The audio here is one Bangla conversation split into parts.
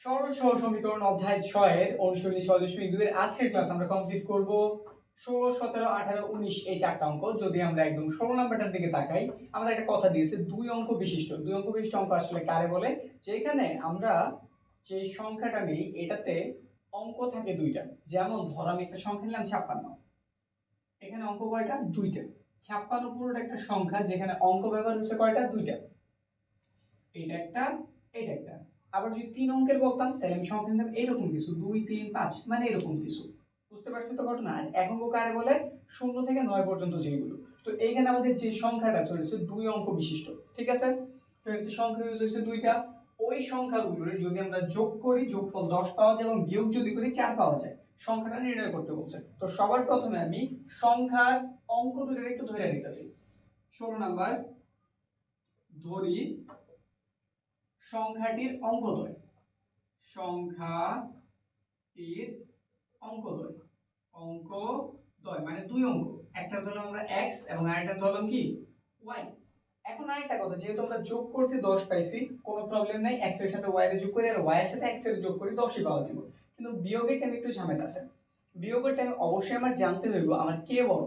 সরল সহ সমীকরণ অধ্যায় ছয়ের অনুশীলনী ছয় দশমিক দুই এর আজকের ক্লাস আমরা কমপ্লিট করব ষোলো, সতেরো, আঠারো, উনিশ এই চারটা অঙ্ক। যদি আমরা একদম ষোলো নাম্বারটার দিকে তাকাই, আমাদের একটা কথা দিয়েছে, দুই অঙ্ক বিশিষ্ট। দুই অঙ্ক বিশিষ্ট অঙ্ক আসলে কারে বলে? যেখানে আমরা যে সংখ্যাটা নেই, এটাতে অঙ্ক থাকে দুইটা। যেমন ধর আমি একটা সংখ্যা নিলাম ছাপ্পান্ন। এখানে অঙ্ক কয়টা? দুইটা। ছাপ্পান্ন পুরোটা একটা সংখ্যা, যেখানে অঙ্ক ব্যবহার হচ্ছে কয়টা? দুইটা। এটা একটা এটা একটা। আবার যদি তিন অঙ্কের বলতাম, তাহলে আমি সংখ্যা নিতাম এরকম কিছু, দুই, তিন, পাঁচ মানে এরকম কিছু। বুঝতে পারছেন তো ঘটনা? আর এক অঙ্ক কারে বলে? শূন্য থেকে নয় পর্যন্ত যেগুলো তো এইখানে আমাদের যে সংখ্যাটা চলেছে, দুই অঙ্ক বিশিষ্ট, ঠিক আছে? তো এর সংখ্যা ইউজ হয়েছে দুইটা, ওই সংখ্যাগুলোর যদি আমরা যোগ করি, যোগফল দশ পাওয়া যায় এবং বিয়োগ যদি করি, চার পাওয়া যায়। সংখ্যাটা নির্ণয় করতে বলছে। তো সবার প্রথমে আমি সংখ্যার অঙ্ক দুটোর একটু ধরে নিতেছি। ষোলো নাম্বার, ধরি সংখ্যাটির অঙ্কদ্বয় সংখ্যাটির অঙ্কদ্বয় অঙ্কদ্বয় মানে দুই অঙ্ক। একটা ধরলাম আমরা এক্স এবং আরেকটা ধরলাম কি? ওয়াই এখন আরেকটা কথা, যেহেতু আমরা যোগ করছি দশ পাইছি, কোনো প্রবলেম নাই এক্সের সাথে ওয়াই এর যোগ করি, আর ওয়াই এর সাথে এক্সের যোগ করি দশই পাওয়া যাবে। কিন্তু বিয়োগের টাইমে একটু ঝামেলা আছে। বিয়োগের টাইমে অবশ্যই আমার জানতে হইব, আমার কে বড়?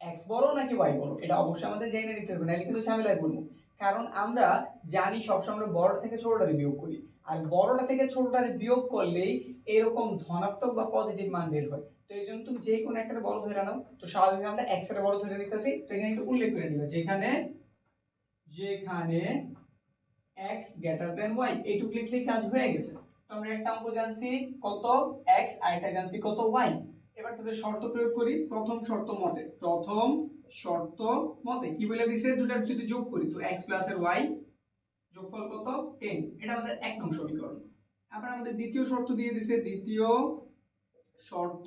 এক্স বড় নাকি ওয়াই বড়? এটা অবশ্যই আমাদের জেনে নিতে হবে নাহলে কিন্তু ঝামেলায় পড়ব। কারণ আমরা জানি সবসময় আমরা বড়টা থেকে ছোটটারে বিয়োগ করি। আর বড়টা থেকে ছোটটারে বিয়োগ করলেই এরকম ধনাত্মক বা পজিটিভ মান বের হয়। তো এই জন্য তুমি যে কোনো একটা বড় ধরে নাও। তো স্বাভাবিক আমরা এক্সের বড় ধরে নিতেছি। তো এখানে একটু উল্লেখ করে নিবে। যেখানে যেখানে এক্স গ্রেটার দেন ওয়াই এইটুকু লিখলেই কাজ হয়ে গেছে। তো আমরা একটা অঙ্ক জানছি কত এক্স আর একটা জানছি কত ওয়াই এবার তাদের শর্ত প্রয়োগ করি। প্রথম শর্ত মতে প্রথম শর্ত মতে কি বলে দিছে? দুটার যদি যোগ করি তো x প্লাস এর y যোগফল কত? 10 এটা আমাদের এক নং সমীকরণ। আবার আমাদের দ্বিতীয় শর্ত দিয়ে দিছে, দ্বিতীয় শর্ত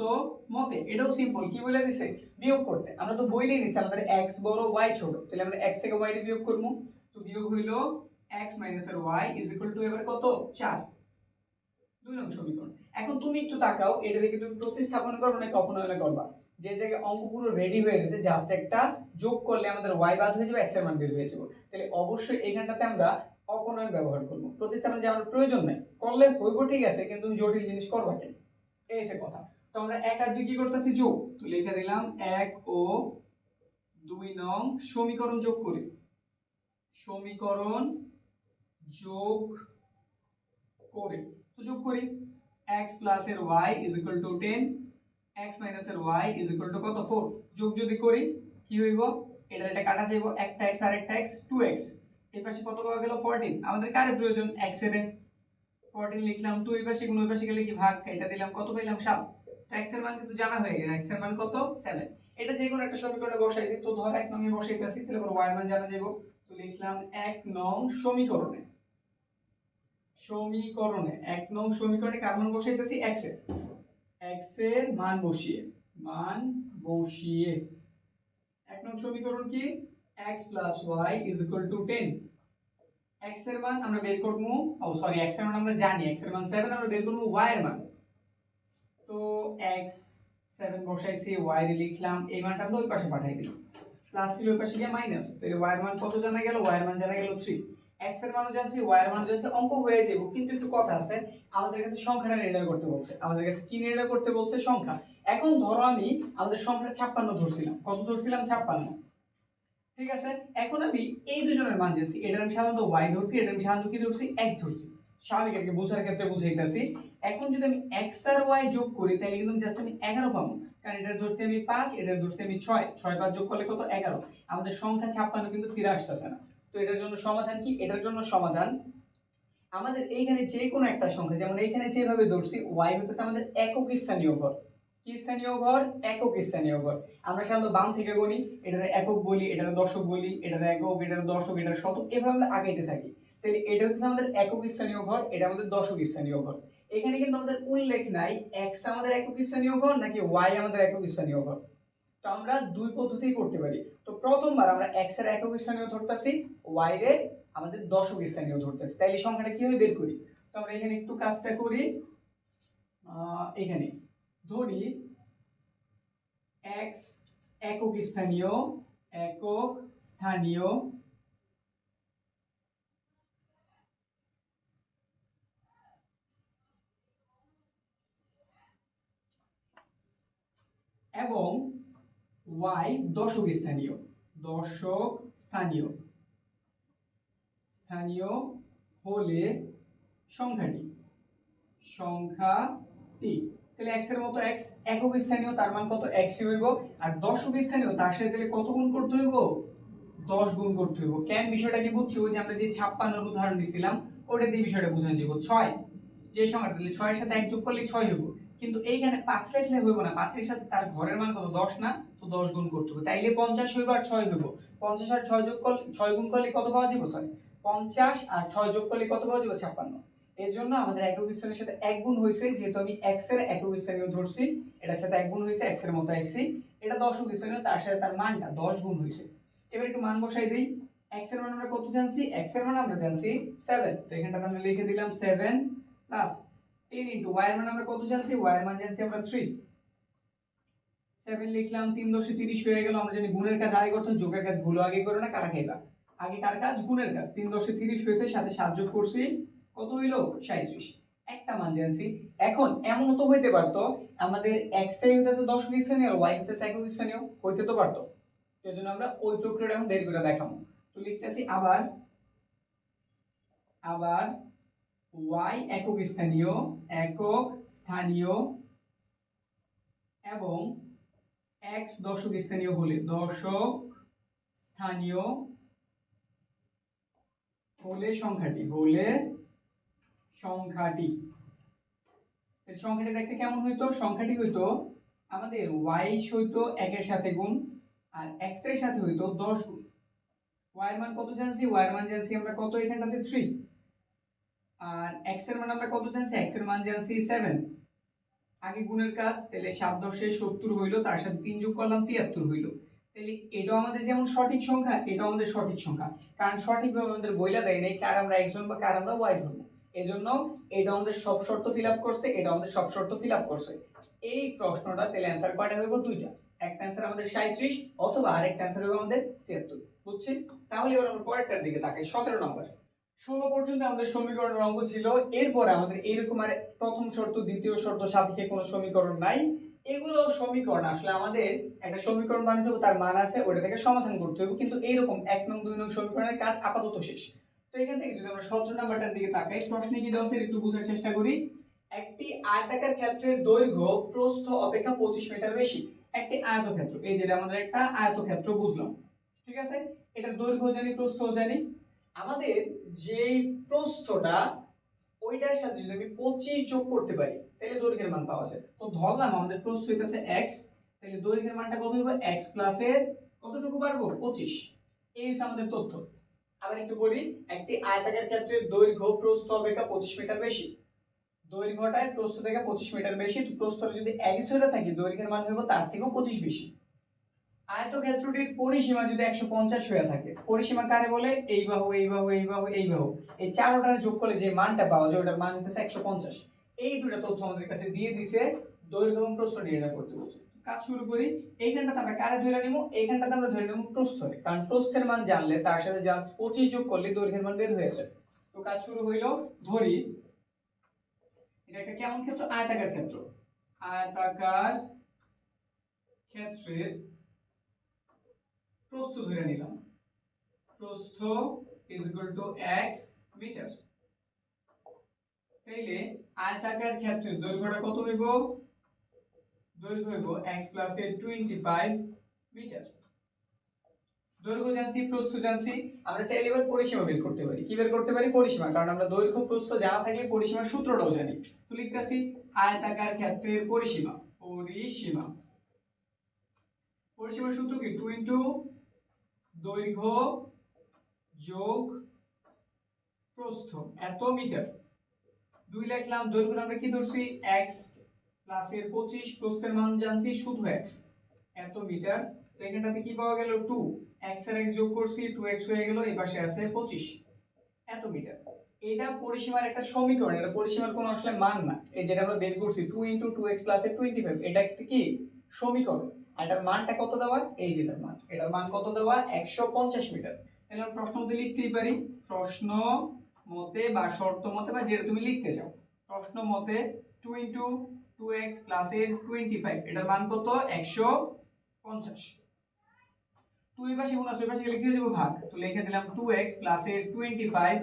মতে। এটাও সিম্পল কি বলে দিছে? বিয়োগ করতে। আমরা তো বই বইলেই নিছি, আমাদের x বড়, y ছোট। তাহলে আমরা x থেকে এর বিয়োগ করব। তো বিয়োগ হইল x মাইনাস এর y ইজ ইকুয়াল টু এবার কত? 4 দুই নং সমীকরণ। এখন তুমি একটু তাকাও, এটা দেখে তুমি প্রতিস্থাপন করবে নাকি অপনয়নে করবা? যে জায়গায় অঙ্ক পুরো রেডি হয়ে গেছে জাস্ট একটা যোগ করলে আমাদের ওয়াই বাদ হয়ে যাবে এক্সের মান বের হয়ে যাবে। তাহলে অবশ্যই এখানটাতে আমরা অপনয়ন ব্যবহার করব। প্রতিস্থাপন যে আমার প্রয়োজন নেই। করলে হইব ঠিক আছে, কিন্তু তুমি জটিল জিনিস করবা কেন? এই সে কথা। তো আমরা এক আর দুই কি করতেছি? যোগ। তো লিখে দিলাম এক ও দুই নং সমীকরণ যোগ করি। সমীকরণ যোগ করে। তো যোগ করি। x প্লাস এর y is equal to 10 x এর y ইজ ইকুয়াল টু কত? 4 যোগ যদি করি, কি হইব? এটা এটা কাটা যাইব, একটা x আর একটা x 2x এই পাশে কত পাওয়া গেল? 14 আমাদের প্রয়োজন? x এর 14 লিখলাম 2 এই পাশে গুণ ওই পাশে গেলে কি ভাগ? এটা দিলাম, কত পাইলাম? 7 তো x এর মান কিন্তু জানা হয়ে গেল x এর মান কত? 7 এটা যে কোনো একটা সমীকরণে বসাই দিই। তো ধর, এক নং এ বসাইতেছি, তাহলে পর y এর মান জানা যাইব। তো লিখলাম, এক নং সমীকরণে। সমীকরণে, এক নং সমীকরণে কার মান বসাইতেছি? x এর। এর মান বসিয়ে মান বসিয়ে। এক নং সমীকরণ কি? X plus y is equal to 10 x এর মান আমরা বের করব, ও সরি x এর মান আমরা জানি x এর মান 7 আমরা বের করব y এর মান। তো x 7 বসাইছি, y এর লিখলাম, এই মানটা আমরা ওই পাশে পাঠাই দিলাম। প্লাস ছিল ওই পাশে গিয়ে মাইনাস তাহলে y এর মান কত জানা গেল? Y এর মান জানা গেল 3 x এর মানও y এর অঙ্ক হয়ে যাবে কিন্তু একটু কথা আছে, আমাদের কাছে সংখ্যাটা নির্ণয় করতে বলছে। আমাদের কাছে কি নির্ণয় করতে বলছে? সংখ্যা। এখন ধরো আমি আমাদের সংখ্যাটা ছাপ্পান্ন ধরছিলাম। কত ধরছিলাম? ছাপ্পান্ন। ঠিক আছে? এখন আমি এই দুজনের মান জানছি এটার আমি সাধারণত y ধরছি, এটার আমি সাধারণত কি ধরছি? X ধরছি। স্বাভাবিক আর কি, বোঝার ক্ষেত্রে বুঝাইতেছি। এখন যদি আমি x আর y যোগ করি, তাহলে কিন্তু জাস্ট আমি এগারো পাবো। কারণ এটা ধরছি আমি পাঁচ এটা ধরছি আমি ছয়। ছয় পাঁচ যোগ করলে কত? এগারো। আমাদের সংখ্যা ছাপ্পান্ন কিন্তু ফিরে আসতেছে না। তো এটার জন্য সমাধান কি? এটার জন্য সমাধান আমাদের এইখানে যে কোনো একটা সংখ্যা, যেমন এইখানে যেভাবে ধরছি ওয়াই হতেছে আমাদের একক স্থানীয় ঘর। কি স্থানীয় ঘর? একক স্থানীয় ঘর। আমরা সাধারণত বাম থেকে গণি এটার একক বলি, এটার দশক বলি, এটার একক, এটার দশক, এটার শতক, এভাবে আমরা আগাইতে থাকি। তাহলে এটা হচ্ছে আমাদের একক স্থানীয় ঘর, এটা আমাদের দশক স্থানীয় ঘর। এখানে কিন্তু আমাদের উল্লেখ নাই এক্স আমাদের একক স্থানীয় ঘর নাকি ওয়াই আমাদের একক স্থানীয় ঘর। তো আমরা দুই পদ্ধতি করতে পারি। তো প্রথমবার আমরা এক্সের একক স্থানীয় ধরতেছি ওয়াই এর আমাদের দশক স্থানীয় ধরতেছি। তাই এই সংখ্যাটা কীভাবে বের করি? তো আমরা এখানে একটু কাজটা করি। এখানে ধরি এক্স একক স্থানীয় একক স্থানীয় এবং ওয়াই দশক স্থানীয়। দশক স্থানীয়। স্থানীয় হলে সংখ্যাটি। সংখ্যাটি। তাহলে x এর মতো x একক স্থানীয়, তার মান কত? x হইব। আর দশক স্থানীয়, তার সাথে তাহলে কত গুণ করতে হইব? 10 গুণ করতে হইব। কেন বিষয়টা কি বুঝছি? ওই যে আমরা যে 56 এর উদাহরণ দিছিলাম ওটা দিয়ে বিষয়টা বুঝান যাব 6 যে সংখ্যাটা 6 এর সাথে 1 যোগ করলে 6 হইব। কিন্তু এইখানে 5 লিখলে হইব না। 5 এর সাথে তার ঘরের মান কত? 10 না? 10 গুণ করতে হবে। তাইলে 50 হইব আর 6 হইব। 50 আর 6 যোগ করলে 6 গুণ করলে কত পাওয়া যাবে সরি 50 আর 6 যোগ করলে কত পাওয়া যাবে 56 এর জন্য আমাদের একক স্থানের সাথে এক গুণ হয়েছে যেহেতু আমি x এর একক স্থানীয় ধরছি, এটার সাথে এক গুণ হয়েছে x এর মতো x এটা দশক স্থানীয় তার সাথে তার মানটা 10 গুণ হয়েছে এবার একটু মান বসাই দেই। x এর মান আমরা কত জানছি? x এর মান আমরা জানছি 7 তো এখানটাতে আমরা লিখে দিলাম 7 প্লাস 10 ইনটু y এর মান আমরা কত জানছি? y এর মান জানছি আমরা 3 7 লিখলাম 3 দশে 30 হয়ে গেল আমরা জানি গুণের কাজ আগে করতে হয়, যোগের কাজ ভুলো আগে করো না কাটা খাইবা? আগে কার কাজ? গুণের কাজ। 3 দশে 30 হয়েছে সাথে 7 যোগ করছি কত হইল? 37 একটা মান জানছি এখন এমন তো হইতে পারতো আমাদের x টাই হইতেছে 10 স্থানীয় আর y হইতেছে একক স্থানীয় হইতে তো পারতো। এই জন্য আমরা ওই প্রক্রিয়াটা এখন দেরি করে দেখাবো। তো লিখতেছি আবার আবার y একক স্থানীয় একক স্থানীয় এবং x দশক স্থানীয় হলে দশক স্থানীয় হলে সংখ্যাটি হলে সংখ্যাটি। সংখ্যাটি দেখতে কেমন হইতো? সংখ্যাটি হইতো আমাদের y হইতো একের সাথে গুণ, আর x এর সাথে হইতো 10 গুণ। এর মান কত জানছি? এর মান জানছি আমরা কত এখানটাতে? থ্রি আর x এর মান আমরা কত জানছি? X এর মান জানছি 7 আগে গুণের কাজ, তাহলে সাত দশে 70 হইল, তার সাথে তিন যোগ করলাম 73 হইল। তাহলে এটাও আমাদের যেমন সঠিক সংখ্যা, এটাও আমাদের সঠিক সংখ্যা। কারণ সঠিকভাবে আমাদের বইলা দেয় নাই, কার আমরা x ধরবো কার আমরা y ধরবো। এজন্য এটা আমাদের সব শর্ত ফিল আপ করছে এটা আমাদের সব শর্ত ফিল আপ করছে। এই প্রশ্নটা তাহলে অ্যান্সার কয়টা হইব দুইটা। একটা অ্যান্সার আমাদের 37 অথবা আরেকটা অ্যান্সার হইব আমাদের 73 বুঝছি তাহলে এবার আমরা পরেরটার দিকে তাকাই 17 নম্বর। ষোলো পর্যন্ত আমাদের সমীকরণের অঙ্ক ছিল। এরপরে আমাদের এইরকম আর প্রথম শর্ত, দ্বিতীয় শর্ত, সাপেক্ষে কোনো সমীকরণ নাই। এগুলো সমীকরণ, আসলে আমাদের একটা সমীকরণ বানাতে হবে তার মান আছে, ওটা থেকে সমাধান করতে হবে কিন্তু এইরকম এক নং, দুই নং সমীকরণের কাজ আপাতত শেষ। তো এখান থেকে যদি আমরা সতেরো নাম্বারটার দিকে তাকাই, প্রশ্নে কি দেওয়া একটু বোঝার চেষ্টা করি। একটি আয়তাকার ক্ষেত্রের দৈর্ঘ্য প্রস্থ অপেক্ষা পঁচিশ মিটার বেশি। একটি আয়তক্ষেত্র, এই যেটা আমাদের একটা আয়তক্ষেত্র বুঝলাম। ঠিক আছে? এটার দৈর্ঘ্য জানি, প্রস্থ জানি। আমাদের যেই প্রস্থটা, ওইটার সাথে যদি আমি পঁচিশ যোগ করতে পারি, তাহলে দৈর্ঘ্যের মান পাওয়া যায়। তো ধরলাম আমাদের প্রস্থ হইতেছে এক্স তাহলে দৈর্ঘ্যের মানটা কত হবে এক্স প্লাসের কতটুকু পারব পঁচিশ। এই হচ্ছে আমাদের তথ্য। আবার একটু বলি, একটি আয়তাকার ক্ষেত্রের দৈর্ঘ্য প্রস্থ অপেক্ষা পঁচিশ মিটার বেশি। দৈর্ঘ্যটায় প্রস্থ থেকে পঁচিশ মিটার বেশি প্রস্থটা যদি এক্স ধরে থাকে, দৈর্ঘ্যের মান হইব তার থেকেও পঁচিশ বেশি। আয়তক্ষেত্রটির পরিসীমা যদি একশো পঞ্চাশ হয়ে থাকে, পরিসীমা কারে বলে? এই বাহু এই বাহু এই বাহু এই বাহু। এই চারোটার যোগ করলে যে মানটা পাওয়া যায় ওটার মান হচ্ছে একশো পঞ্চাশ। এই দুটো তথ্য আমাদের কাছে দিয়ে দিছে, দৈর্ঘ্য এবং প্রস্থ নির্ণয় করতে বলছে। কাজ শুরু করি, এইখানটাতে আমরা কারে ধরে নিব? এইখানটাতে আমরা ধরে নিব প্রস্থরে কারণ প্রস্থের মান জানলে, তার সাথে জাস্ট পঁচিশ যোগ করলে দৈর্ঘ্যের মান বের হয়ে যায়। তো কাজ শুরু হইল, ধরি। এটা একটা কেমন ক্ষেত্র? আয়তাকার ক্ষেত্র। আয়তাকার ক্ষেত্রের প্রস্থ ধরে নিলাম। প্রস্থ is equal to x metre তাইলে আয়তাকার ক্ষেত্রের দৈর্ঘ্যটা কত হইব? দৈর্ঘ্য হইব এক্স প্লাস এর টোয়েন্টি ফাইভ মিটার দৈর্ঘ্য জানছি, প্রস্থ জানছি। আমরা চাইলে এবার পরিসীমা বের করতে পারি। কি বের করতে পারি? পরিসীমা। কারণ আমরা দৈর্ঘ্য, প্রস্থ জানা থাকলে পরিসীমার সূত্রটাও জানি। তো লিখতেছি আয়তাকার ক্ষেত্রের পরিসীমা। পরিসীমা। পরিসীমার সূত্র কি? টু ইন্টু দৈর্ঘ্য যোগ প্রস্থ, এত মিটার। দুই লিখলাম দৈর্ঘ্য আমরা কি ধরছি? এক্স প্লাসের পঁচিশ, প্রস্থের মান জানছি শুধু এক্স এত মিটার, তো এখানটাতে কি পাওয়া গেল? টু এক্স আর এক্স যোগ করছি টু এক্স হয়ে গেল, এই পাশে আছে পঁচিশ। এত মিটার। এটা পরিসীমার একটা সমীকরণ, এটা পরিসীমার কোনো আসলে মান না। এই যেটা আমরা বের করছি টু ইন্টু টু এক্স প্লাসের টোয়েন্টি ফাইভ এটা কি? সমীকরণ। এটার মানটা কত দেওয়া? এই যেটার মান। এটার মান কত দেওয়া? একশো পঞ্চাশ মিটার। তাহলে প্রশ্ন মতে লিখতেই পারি। প্রশ্ন মতে বা শর্ত মতে বা যেটা তুমি লিখতে চাও। প্রশ্ন মতে two into two x plus এর টোয়েন্টি ফাইভ এটার মান কত? একশো পঞ্চাশ। এই পাশে গুণ ওই পাশে গেলে কি হয়ে ভাগ। তো লিখে দিলাম টু এক্স প্লাস এর টোয়েন্টি ফাইভ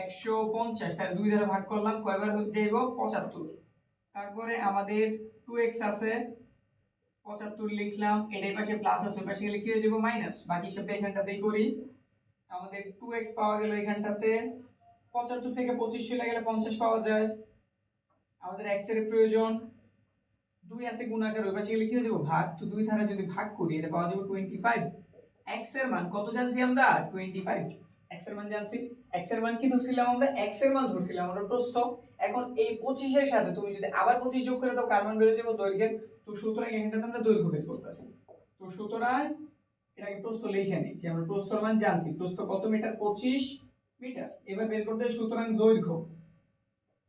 একশো পঞ্চাশ। তাহলে দুই দ্বারা ভাগ করলাম, কয়বার হচ্ছে যাইব? পঁচাত্তর। তারপরে আমাদের টু এক্স আছে পঁচাত্তর লিখলাম এটাই পাশে প্লাস আছে পাশে গেলে কি হয়ে যাবে? মাইনাস বাকি হিসাবটা এখানটাতেই করি। আমাদের টু এক্স পাওয়া গেল এখানটাতে। পঁচাত্তর থেকে পঁচিশ চলে গেলে পঞ্চাশ পাওয়া যায়। আমাদের এক্সের প্রয়োজন। দুই আছে গুণাকার, ওই পাশে গেলে কি হয়ে যাবে? ভাগ। তো দুই ধারা যদি ভাগ করি, এটা পাওয়া যাবে টোয়েন্টি ফাইভ এর মান, কত জানছি আমরা? টোয়েন্টি ফাইভ এর মান জানছি? এক্সের মান কি ধরছিলাম আমরা? এক্সের মান ধরছিলাম আমরা প্রস্থ। এখন এই পঁচিশের সাথে তুমি যদি আবার পঁচিশ যোগ করে দাও, কার মান বেরো যাবে? দৈর্ঘ্যের। তো সুতরাং এখানটাতে আমরা দৈর্ঘ্য বের করতেছি। তো সুতরাং এটাকে প্রস্থ লিখে যে আমরা প্রস্থর মান জানছি। প্রস্থ কত মিটার? পঁচিশ মিটার। এবার বের করতে সুতরাং দৈর্ঘ্য।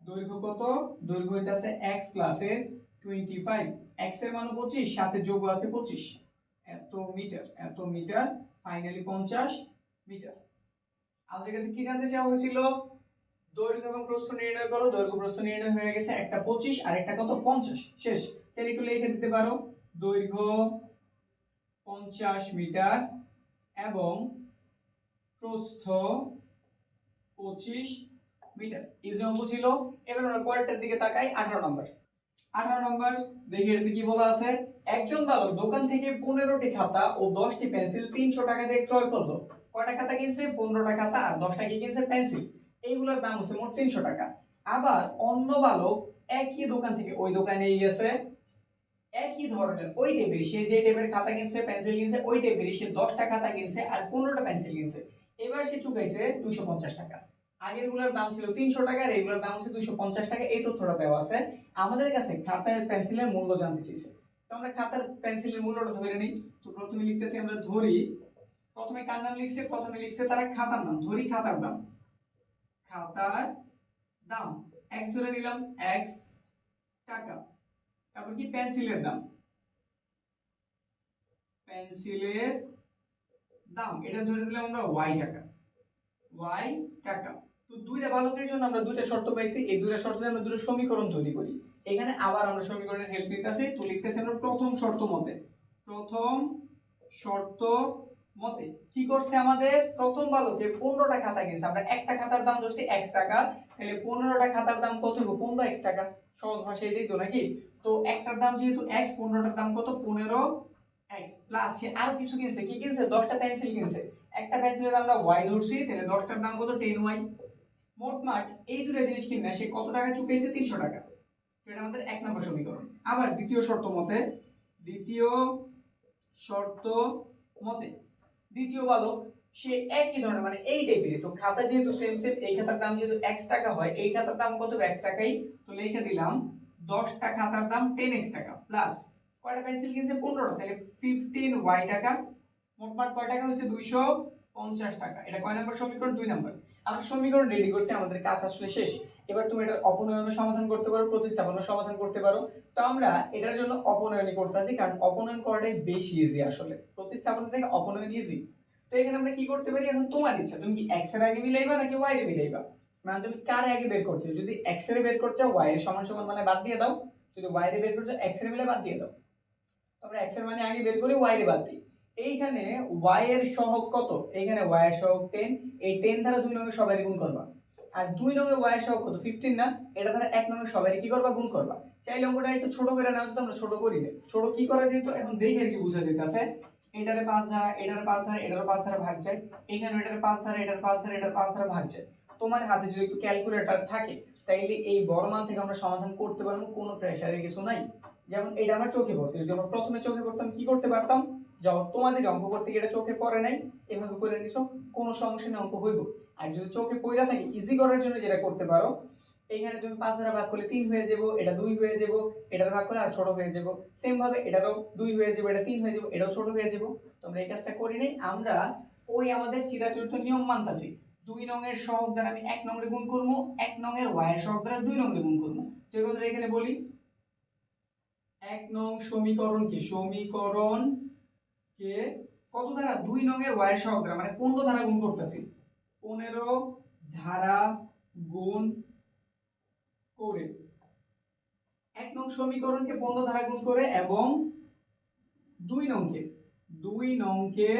দৈর্ঘ্য কত? দৈর্ঘ্য হইতাছে এক্স প্লাসের টোয়েন্টি ফাইভ এক্সের মান পঁচিশ, সাথে যোগ আছে পঁচিশ। এত মিটার এত মিটার ফাইনালি পঞ্চাশ মিটার। আমাদের কাছে কি জানতে চাওয়া হয়েছিল? দৈর্ঘ্য এবং প্রস্থ নির্ণয় করো, দৈর্ঘ্য প্রস্থ নির্ণয় হয়ে গেছে একটা পঁচিশ, আর একটা কত? পঞ্চাশ। শেষ। চাইলে একটু লিখে দিতে পারো। দৈর্ঘ্য পঞ্চাশ মিটার এবং প্রস্থ পঁচিশ মিটার। ইজি অঙ্ক ছিল। এবার আমরা পরেরটার দিকে তাকাই। আঠারো নম্বর। আঠারো নম্বর, দেখি এটাতে কি বলা আছে? একজন বালক দোকান থেকে পনেরোটি খাতা ও দশটি পেন্সিল তিনশো টাকা দিয়ে ক্রয় করল। কয়টা খাতা কিনছে? পনেরোটা খাতা আর দশটা কি কিনছে? পেন্সিল। এইগুলোর দাম হচ্ছে মোট তিনশো টাকা। আবার অন্য বালক একই দোকান থেকে ওই দোকানে গেছে। একই ধরনের, ওই টেপের সে যে টেপের খাতা কিনছে, পেন্সিল কিনছে, ওই টেপের সে দশটা খাতা কিনছে আর পনেরোটা পেন্সিল কিনছে। এবার সে চুকাইছে দুশো পঞ্চাশ টাকা। আগেরগুলোর দাম ছিল তিনশো টাকা, আর দাম হচ্ছে দুশো পঞ্চাশ টাকা। এই তথ্যটা দেওয়া আছে। আমাদের কাছে খাতার পেন্সিলের মূল্য জানতে চেয়েছে তো আমরা খাতার পেন্সিলের মূল্যটা ধরে নিই। তো প্রথমে লিখতেছি আমরা ধরি। প্রথমে কার নাম লিখছে? প্রথমে লিখছে তারা খাতার নাম, ধরি খাতার দাম। খাতার দাম। এক্স ধরে নিলাম এক্স টাকা। তারপর কি? পেন্সিলের দাম। পেন্সিলের দাম। এটা ধরে দিলাম আমরা ওয়াই টাকা। ওয়াই টাকা। তো দুইটা বালকের জন্য আমরা দুইটা শর্ত পাইছি। এই দুইটা শর্ত আমরা দুটো সমীকরণ তৈরি করি। এখানে আবার আমরা সমীকরণের হেল্প নিতেছি তো লিখতেছি আমরা প্রথম শর্ত মতে। প্রথম শর্ত মতে কি করছে আমাদের? প্রথম বালকে পনেরোটা খাতা কিনছে। আমরা একটা খাতার দাম ধরছি এক্স টাকা। তাহলে পনেরোটা খাতার দাম কত হবে পনেরো এক্স টাকা। সহজ ভাষায় এটাই তো নাকি? তো একটার দাম যেহেতু এক্স পনেরোটার দাম কত? পনেরো এক্স প্লাস সে আরও কিছু কিনছে। কি কিনছে? দশটা পেন্সিল কিনছে। একটা পেন্সিলের আমরা ওয়াই ধরছি। তাহলে দশটার দাম কত? টেন ওয়াই মোটমাট এই দুটো জিনিস কিনে সে কত টাকা চুকিয়েছে তিনশো টাকা। এটা আমাদের এক নম্বর সমীকরণ। আবার দ্বিতীয় শর্ত মতে, দ্বিতীয় শর্ত মতে দ্বিতীয় বালক, সে একই ধরনের মানে এই টাইপের তো খাতা যেহেতু সেম সেম এই খাতার দাম যেহেতু এক্স টাকা হয়, এই খাতার দাম কত এক্স টাকাই? তো লিখে দিলাম দশটা খাতার দাম টেন এক্স টাকা প্লাস কয়টা পেন্সিল কিনছে? পনেরোটা, তাহলে ফিফটিন ওয়াই টাকা মোটমাট কয় টাকা হচ্ছে দুইশো পঞ্চাশ টাকা। এটা কয় নম্বর সমীকরণ? দুই নম্বর। আমরা সমীকরণ রেডি করছি, আমাদের কাজ আসলে শেষ। এবার তুমি এটার অপনয়নের সমাধান করতে পারো প্রতিস্থাপনের সমাধান করতে পারো। তো আমরা এটার জন্য অপনয়নই করতেছি, কারণ অপনয়ন করাটাই বেশি ইজি আসলে। প্রতিস্থাপন থেকে অপনয়ন ইজি তো এখানে আমরা কি করতে পারি? এখন তোমার ইচ্ছা, তুমি কি এক্সের আগে মিলাইবা নাকি ওয়াই এর মিলাইবা? মানে তুমি কার আগে বের করছ? যদি এক্সের বের করছ ওয়াই এর সমান সমান মানে বাদ দিয়ে দাও। যদি ওয়াই এর বের করছ এক্সের মিলে বাদ দিয়ে দাও। আমরা এক্সের মানে আগে বের করি ওয়াই এর বাদ দিই। এইখানে ওয়াই এর সহগ কত? এইখানে ওয়াই এর সহগ টেন এই টেন দ্বারা দুই নঙ্গে সবাই গুণ করবা। আর দুই নঙ্গে ওয়াই সহগ কত? ফিফটিন না? এটা দ্বারা এক নঙ্গে সবাই কি করবা? গুণ করবা। চাইলে অঙ্কটা একটু ছোট করে নাও তো আমরা ছোট করি না। ছোট কি করা যেহেতু এখন দেখে আর কি বোঝা যেতেছে এটারে পাঁচ ধারা, এটার পাঁচ ধারা, এটারও পাঁচ ধারা ভাগ যায়। এখানে এটার পাঁচ ধারা, এটার পাঁচ ধারা, এটার পাঁচ ধারা ভাগ যায়। তোমার হাতে যদি একটু ক্যালকুলেটর থাকে, তাইলে এই বড় মান থেকে আমরা সমাধান করতে পারব, কোনো প্রেশারের কিছু নাই। যেমন এটা আমার চোখে পড়ছে। যদি আমরা প্রথমে চোখে পড়তাম, কি করতে পারতাম? যখন তোমাদের অঙ্ক করতে গিয়ে এটা চোখে পড়ে নাই। এভাবে করে নিছো, কোনো সমস্যা নেই, অঙ্ক হইব। আর যদি চোখে পড়া থাকে ইজি করার জন্য যেটা করতে পারো, এইখানে তুমি পাঁচ ধারা ভাগ করলে তিন হয়ে যাব, এটা দুই হয়ে যাব, এটার ভাগ করলে আর ছোট হয়ে যাব। সেম ভাবে এটারও দুই হয়ে যাব, এটা তিন হয়ে যাব, এটাও ছোট হয়ে যাব। তোমরা এই কাজটা করি নাই, আমরা ওই আমাদের চিরাচরিত নিয়ম মানতাছি। দুই নঙের সহগ দ্বারা আমি এক নংরে গুণ করব, এক নঙের ওয়াইয়ের সহগ দ্বারা দুই নংরে গুণ করব। তো কথাটা এখানে বলি। এক নং সমীকরণ কি? সমীকরণ কে? কত ধারা দুই নঙের ওয়াইয়ের সহগ দ্বারা মানে পনেরো ধারা গুণ করতেছি। পনেরো ধারা গুণ করে। এক নং সমীকরণকে পনেরো দ্বারা গুণ করে এবং দুই নংকে দুই নংকে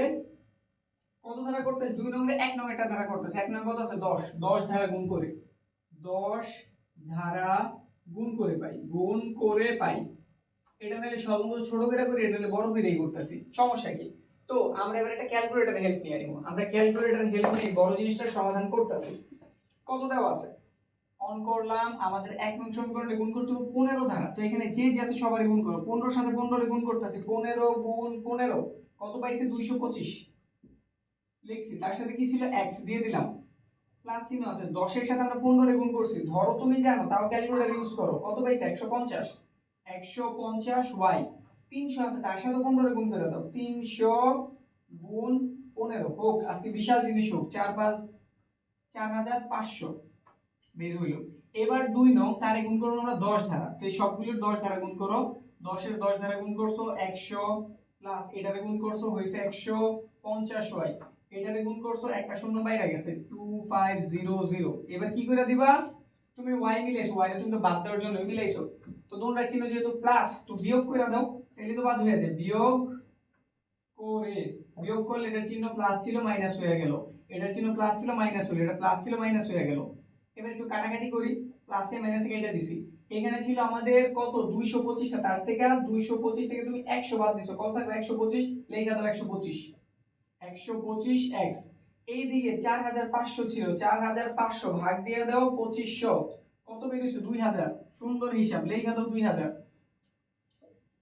কত ধারা করতেছে? দুই নংকে এক নং এটা ধারা করতেছে। এক নং কত আছে? দশ। দশ ধারা গুণ করে। দশ ধারা গুণ করে পাই। গুণ করে পাই। এটা নাহলে সর্বন্ত ছোট করে করি, এটা নাহলে বড় করেই করতেছি। সমস্যা কি? তো আমরা এবার একটা ক্যালকুলেটর হেল্প নিয়ে নিব আমরা ক্যালকুলেটর হেল্প নিয়ে বড় জিনিসটার সমাধান করতেছি। কত দেওয়া আছে? অন করলাম, আমাদের এক নং সমীকরণে গুণ করতে হবে পনেরো ধারা। তো এখানে যে যে আছে সবারই গুণ করো। পনেরোর সাথে পনেরো গুণ করতেছি, পনেরো গুণ পনেরো। কত পাইছি? দুইশো পঁচিশ। লিখছি, তার সাথে কি ছিল? এক্স দিয়ে দিলাম। প্লাস চিহ্ন আছে। দশের সাথে আমরা পনেরো গুণ করছি। ধরো তুমি জানো, তাও ক্যালকুলেটর ইউজ করো। কত পাইছে? একশো পঞ্চাশ। একশো পঞ্চাশ ওয়াই তিনশো আছে, তার সাথে পনেরো গুণ করে দাও। তিনশো গুণ পনেরো। হোক, আজকে বিশাল জিনিস হোক, চার পাঁচ, চার হাজার পাঁচশো বের হইল। এবার দুই নং, তারে গুণ করব আমরা দশ ধারা। তো এই সবগুলোর দশ ধারা গুণ করো। দশের দশ ধারা গুণ করছ একশো, প্লাস এটারে গুণ করছ হয়েছে একশো পঞ্চাশ ওয়াই। এটারে গুণ করছ একটা শূন্য বাইরে গেছে, টু ফাইভ জিরো জিরো। এবার কি করে দিবা? তুমি ওয়াই মিলাইছো, ওয়াইটা তুমি তো বাদ দেওয়ার জন্য মিলাইছো। তো তোমরা চিনো যেহেতু প্লাস, তো বিয়োগ করে দাও। তাহলে তো বাদ হয়ে যায়। বিয়োগ করে, বিয়োগ করলে এটার চিহ্ন প্লাস ছিল মাইনাস হয়ে গেল। এটার চিহ্ন প্লাস ছিল মাইনাস হলো। এটা প্লাস ছিল মাইনাস হয়ে গেল। এবার একটু কাটাকাটি করি। প্লাসে মাইনাসে কেটে দিছি। এখানে ছিল আমাদের কত? দুইশো পঁচিশটা তার থেকে দুইশো পঁচিশ থেকে তুমি একশো বাদ দিছো। কত থাকবে? একশো পঁচিশ। লেখা দাও একশো পঁচিশ। একশো পঁচিশ এক্স এইদিকে চার হাজার পাঁচশো ছিল। চার হাজার পাঁচশো ভাগ দিয়ে দাও পঁচিশশো। কত বেরিয়েছে দুই হাজার। সুন্দর হিসাব। লেখা দাও দুই হাজার।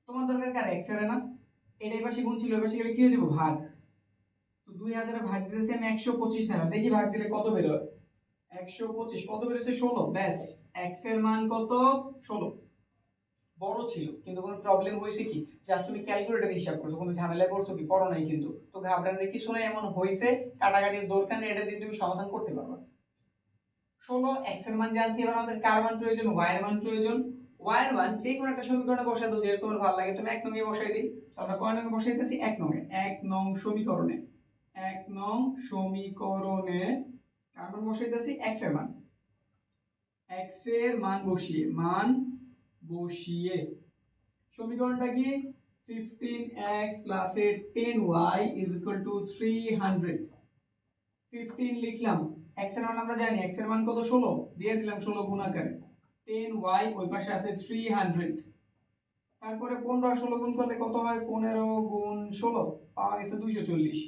তোমার দরকার কার? এক্সের না? এটা পাশে গুণ ছিল পাশে গেলে কি হয়ে যাবে? ভাগ। তো দুই হাজারে ভাগ দিতেছি আমি একশো পঁচিশ ধারা। দেখি ভাগ দিলে কত বেরোয় একশো পঁচিশ। কত বেরোছে ষোলো। ব্যাস। এক্সের মান কত? ষোলো। বড় ছিল, কিন্তু কোনো প্রবলেম হয়েছে কি? জাস্ট তুমি ক্যালকুলেটর হিসাব করছ। কোনো ঝামেলায় পড়ছো কি? পড়ো নাই কিন্তু। তো ঘাবড়ানোর কিছু নাই, এমন হয়েছে। কাটাকাটির দরকার নেই, এটা দিয়ে তুমি সমাধান করতে পারবে। ষোলো এক্সের মান জানছি, এবার আমাদের কার মান প্রয়োজন? ওয়াই এর মান প্রয়োজন? এর মান যে কোনো একটা সমীকরণে বসাই দাও, যেহেতু তোমার ভালো লাগে, তুমি এক নঙে বসাই দিই। আমরা কয় নঙে বসাইতেছি? এক নঙে এক নং সমীকরণে। এক নং সমীকরণে কার মান বসাইতেছি? এক্সের মান। এক্সের মান বসিয়ে মান বসিয়ে। সমীকরণটা কি? Fifteen x plus A ten y is equal to three hundred fifteen লিখলাম। এক্সের মান আমরা জানি এক্সের মান কত? ষোলো। দিয়ে দিলাম ষোলো গুণাকারে। টেন ওয়াই ওই পাশে আছে থ্রি হান্ড্রেড তারপরে পনেরো আর ষোলো গুণ করলে কত হয়? পনেরো গুণ ষোলো, পাওয়া গেছে দুইশো চল্লিশ।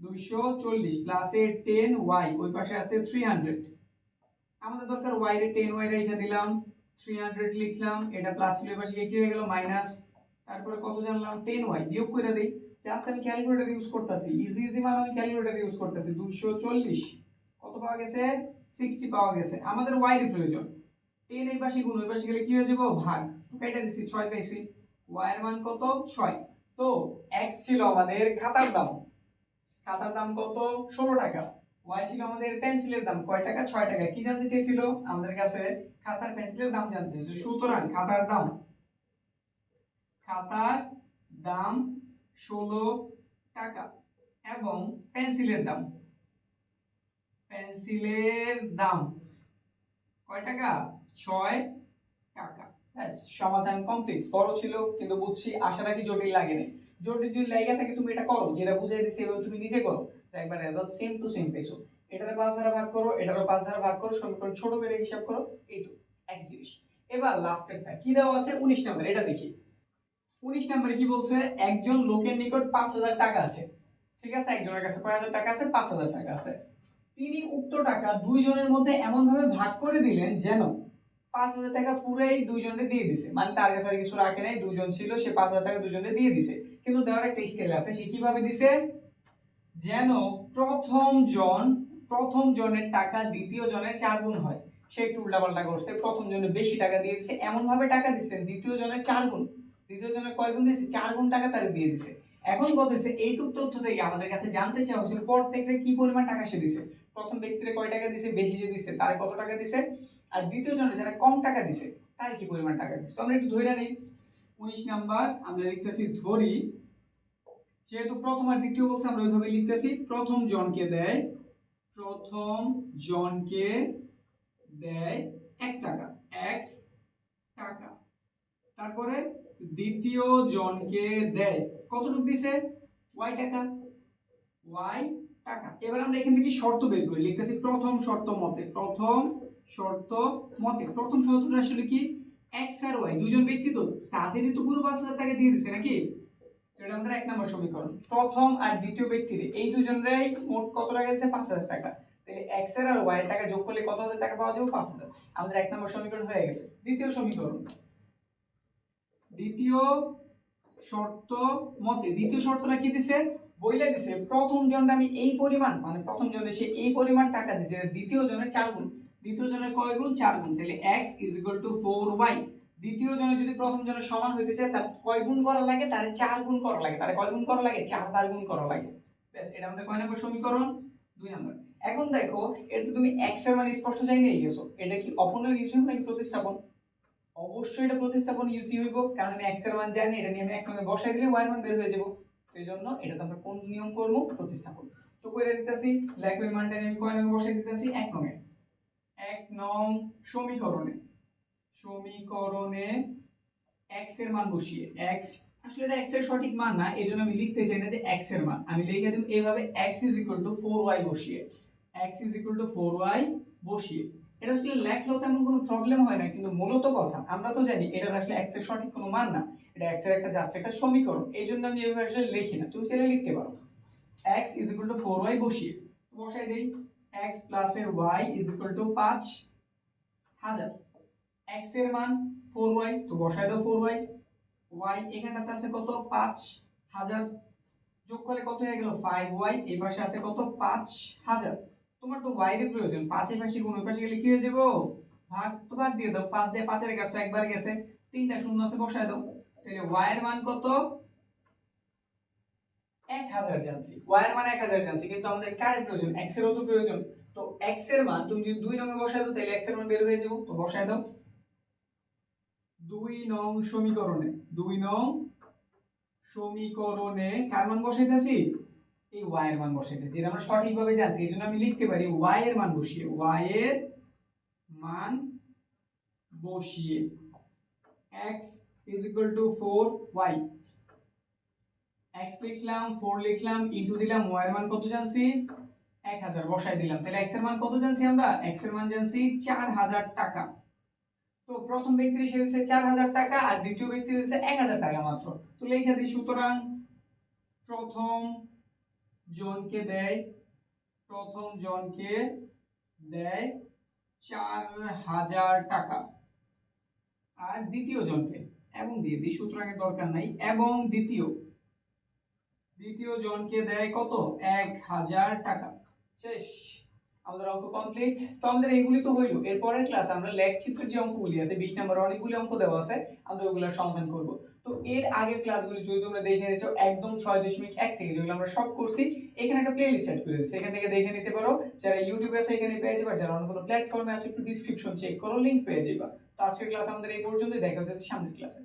দুইশো চল্লিশ প্লাসে টেন ওয়াই ওই পাশে আছে থ্রি হান্ড্রেড আমাদের দরকার ওয়াই রে টেন ওয়াই রেখে দিলাম। থ্রি হান্ড্রেড লিখলাম, এটা প্লাস ছিল পাশে কি হয়ে গেল? মাইনাস তারপরে কত জানলাম? টেন ওয়াই বিয়োগ করে দিই। জাস্ট আমি ক্যালকুলেটর ইউজ করতেছি। ইজি ইজি মান আমি ক্যালকুলেটর ইউজ করতেছি। দুইশো চল্লিশ, কত পাওয়া গেছে? সিক্সটি পাওয়া গেছে। আমাদের ওয়াই প্রয়োজন। টেন এই পাশে গুণ, ওই পাশে গেলে কি হয়ে যাব? ভাগ। কেটে দিছি, ছয় পাইছি। ওয়াই এর মান কত? ছয়। তো এক্স ছিল আমাদের খাতার দাম। খাতার দাম কত? ষোলো টাকা। ওয়াই ছিল আমাদের পেন্সিলের দাম। কয় টাকা? ছয় টাকা। কি জানতে চেয়েছিল? আমাদের কাছে খাতার পেন্সিলের দাম জানতে চেয়েছিল। সুতরাং খাতার দাম। খাতার দাম ষোলো টাকা এবং পেন্সিলের দাম। পেন্সিলের দাম। কয় টাকা? ছয় টাকা। ব্যাস, সমাধান কমপ্লিট বড় ছিল, কিন্তু বুঝছি আশা রাখি জটিল লাগে নাই জটিল যদি লাইগা থাকে, তুমি এটা করো। যেটা বুঝাই দিছি, এভাবে তুমি নিজে করো। একবার রেজাল্ট সেম টু সেম পেয়েছ। এটারে পাঁচ ধারা ভাগ করো, এটারও পাঁচ ধারা ভাগ করো, সমীকরণ ছোট করে হিসাব করো। এই তো, এক জিনিস। এবার লাস্টেরটা কি দেওয়া আছে? উনিশ নাম্বার, এটা দেখি। উনিশ নাম্বারে কি বলছে? একজন লোকের নিকট পাঁচ হাজার টাকা আছে। ঠিক আছে? একজনের কাছে কয় হাজার টাকা আছে? পাঁচ হাজার টাকা আছে। তিনি উক্ত টাকা দুইজনের মধ্যে এমন ভাবে ভাগ করে দিলেন যেন পাঁচ হাজার টাকা পুরাই দুইজনকে দিয়ে দিছে। মানে তার কাছে আর কিছু রাখে নাই দুজন ছিল, সে পাঁচ হাজার টাকা দুজনকে দিয়ে দিছে। কিন্তু দেওয়ার একটা স্টাইল আছে, সে কীভাবে দিছে? যেন প্রথম জন, প্রথম জনের টাকা দ্বিতীয় জনের চার গুণ হয়। সে একটু উল্টাপাল্টা করছে, প্রথম জনের বেশি টাকা দিয়ে দিছে এমন ভাবে টাকা দিচ্ছে দ্বিতীয় জনের চার গুণ। দ্বিতীয় জনের কয় গুণ দিয়েছে? চার গুণ টাকা তার দিয়ে দিছে। এখন কত হচ্ছে এইটুক তথ্য থেকে আমাদের কাছে জানতে চাওয়া হয়েছিল প্রত্যেকের কি পরিমাণ টাকা সে দিছে? প্রথম ব্যক্তিরে কয় টাকা দিছে? বেশি যে দিছে, তার কত টাকা দিছে? আর দ্বিতীয় জনের যারা কম টাকা দিছে, তার কি পরিমাণ টাকা দিচ্ছে তো আমরা একটু ধরে নেই। উনিশ নাম্বার, আমরা লিখতেছি ধরি। যেহেতু প্রথম আর দ্বিতীয় বলছে, আমরা ওইভাবে লিখতেছি। প্রথম জনকে দেয়, প্রথম জনকে দেয় এক্স টাকা এক্স টাকা। তারপরে দ্বিতীয় জনকে দেয়, কতটুকু দিছে? ওয়াই টাকা ওয়াই টাকা। এবার আমরা এখান থেকে শর্ত বের করি, লিখতেছি প্রথম শর্ত মতে, প্রথম শর্ত মতে প্রথম শর্তটা আসলে কি? এক্স আর ওয়াই দুজন ব্যক্তি তো, তাদেরই তো পুরো পাঁচ হাজার টাকা দিয়ে দিছে নাকি? এটা আমাদের এক নম্বর সমীকরণ। প্রথম আর দ্বিতীয় ব্যক্তির, এই দুজনেরই মোট কত টাকা দিচ্ছে পাঁচ হাজার টাকা। তাহলে এক্স আর ওয়াই এর টাকা যোগ করলে কত হাজার টাকা পাওয়া যাবে? পাঁচ হাজার। আমাদের এক নম্বর সমীকরণ হয়ে গেছে। দ্বিতীয় সমীকরণ। দ্বিতীয় শর্ত মতে, দ্বিতীয় শর্তটা কি দিছে? বইলে দিছে, প্রথম জনটা আমি এই পরিমাণ মানে প্রথম জনের সে এই পরিমাণ টাকা দিছে, দ্বিতীয় জনের চার গুণ। দ্বিতীয় জনের কয় গুণ? চার গুণ। তাহলে x is equal to four y দ্বিতীয় জনের যদি প্রথম জনের সমান হইতে চায়, তার কয় গুণ করা লাগে? তার চার গুণ করা লাগে। তার কয় গুণ করা লাগে? চার বার গুণ করা লাগে। ব্যাস, এটা আমাদের কয় নম্বর সমীকরণ? দুই নম্বর। এখন দেখো এটা তো তুমি x এর মানে স্পষ্ট চাই নিয়ে গেছো। এটা কি অপূর্ণাঙ্গ ইউজ নাকি প্রতিস্থাপন? অবশ্যই এটা প্রতিস্থাপন ইউসি হইব, কারণ আমি x এর মান জানি, এটা নিয়ে আমি এক নম্বরে বসাই দিলে এর মান বের হয়ে যাব। এই জন্য এটা তো আমরা কোন নিয়ম করব? প্রতিস্থাপন। তো করে দিতেছি লেখো এই মানটা আমি কয় নম্বরে বসাই দিতেছি? এক এক নং সমীকরণে। সমীকরণে x এর মান বসিয়ে, x, আসলে এটা x এর সঠিক মান না এই জন্য আমি লিখতে চাই না যে x এর মান। আমি লিখে দিই এইভাবে x is equal to 4y বসিয়ে, x is equal to 4y বসিয়ে। এটা আসলে লেখলেও তেমন কোনো প্রবলেম হয় না, কিন্তু মূলত কথা, আমরা তো জানি এটা আসলে x এর সঠিক কোনো মান না, এটা x এর একটা যাচ্ছে একটা সমীকরণ এই জন্য আমি এভাবে আসলে লিখি না, তুমি চাইলে লিখতে পারো। x is equal to 4y বসিয়ে, বসাই দেই। X প্লাস এর y is equal to 5 হাজার। X এর মান 4y তো বসাই দাও 4y y এখানটাতে আছে কত? 5000 যোগ করলে কত হয়ে গেল? 5y এই পাশে আছে কত? 5000 তোমার তো এর প্রয়োজন। 5 এর পাশে গুণ, ওই পাশে গেলে কি হয়ে যাব? ভাগ তো ভাগ দিয়ে দাও। 5 দিয়ে 5 এর কাটছো একবার গেছে। তিনটা শূন্য আছে বসায় দাও। তাহলে এর মান কত? এক হাজার জানছি y এর মান এক হাজার জানছি কিন্তু আমাদের কার প্রয়োজন, x এরও তো প্রয়োজন। তো x এর মান, তুমি যদি দুই নঙে বসায় দাও, তাহলে x এর মান বের হয়ে যাব। তো বসায় দাও। দুই নং সমীকরণে, দুই নং সমীকরণে কার মান বসাইতেছি এই y এর মান বসাইতেছি এটা আমরা সঠিকভাবে জানছি, এই জন্য আমি লিখতে পারি y এর মান বসিয়ে, y এর মান বসিয়ে। X is equal to 4y x লিখলাম 4 লিখলাম ইনটু দিলাম এর মান কত জানছি? 1000 বসাই দিলাম। তাহলে x এর মান কত জানছি আমরা? X এর মান জানছি 4000 টাকা। তো প্রথম ব্যক্তি এসে দিয়েছে 4000 টাকা আর দ্বিতীয় ব্যক্তি দিয়েছে 1000 টাকা মাত্র। তো লেখা দিই সুতরাং প্রথম জনকে দেয়, প্রথম জনকে দেয় 4000 টাকা। আর দ্বিতীয় জনকে, এবং দিয়ে দিই, সুতরাং দরকার নাই, এবং দ্বিতীয়। দ্বিতীয় জনকে দেয় কত? এক হাজার টাকা। শেষ। আমাদের অঙ্ক কমপ্লিট তো আমাদের এইগুলি তো হইল। এরপরের ক্লাস আমরা লেখ চিত্রের যে অঙ্কগুলি আছে, বিশ নম্বর অনেকগুলি অঙ্ক দেওয়া আছে, আমরা ওইগুলোর সমাধান করব। তো এর আগের ক্লাসগুলি যদি তোমরা দেখে নিচ্ছ একদম ছয় দশমিক এক থেকে, যেগুলো আমরা সব করছি, এখানে একটা প্লে লিস্ট করে দিচ্ছি। এখান থেকে দেখে নিতে পারো, যারা ইউটিউবে আছে, এখানে পেয়ে যাবে। যারা অন্য কোনো প্ল্যাটফর্মে আছে, একটু ডিসক্রিপশন চেক করো লিঙ্ক পেয়ে যাবে। তো আজকের ক্লাস আমাদের এই পর্যন্তই। দেখা হচ্ছে সামনের ক্লাসে